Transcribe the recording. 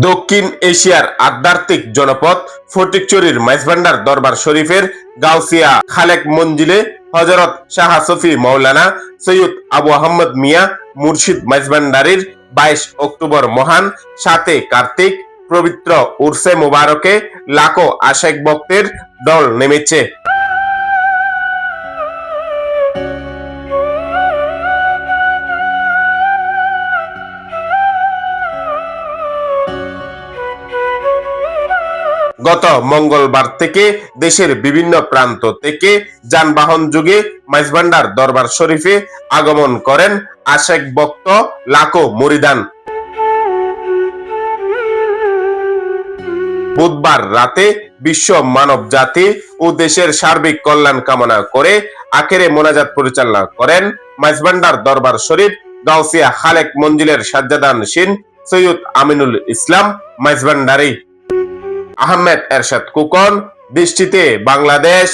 দক্ষিণ এশিয়ার আধ্যাত্মিক জনপদ ফটিকচুরির মাইজভান্ডার দরবার শরীফের গাউসিয়া খালেক মঞ্জিলে হজরত শাহ সফি মৌলানা সৈয়দ আবু আহমদ মিয়া মুর্শিদ মাইজভান্ডারির বাইশ অক্টোবর মহান সাতে কার্তিক পবিত্র উর্সে মুবারকে লাখো আশেক ভক্তের দল নেমেছে। গত মঙ্গলবার থেকে দেশের বিভিন্ন প্রান্ত থেকে যানবাহন যুগে মাইজভান্ডার দরবার শরীফে আগমন করেন আশেক ভক্ত লাখো মুরিদান। বুধবার রাতে বিশ্ব মানব জাতি ও দেশের সার্বিক কল্যাণ কামনা করে আখেরে মোনাজাত পরিচালনা করেন মাইজভান্ডার দরবার শরীফ গাউসিয়া খালেক মঞ্জিলের সাজ্জাদান সিন সৈয়দ আমিনুল ইসলাম মাইজভান্ডারি। আহমেদ এরশাদ কুকন বৃষ্টিতে বাংলাদেশ।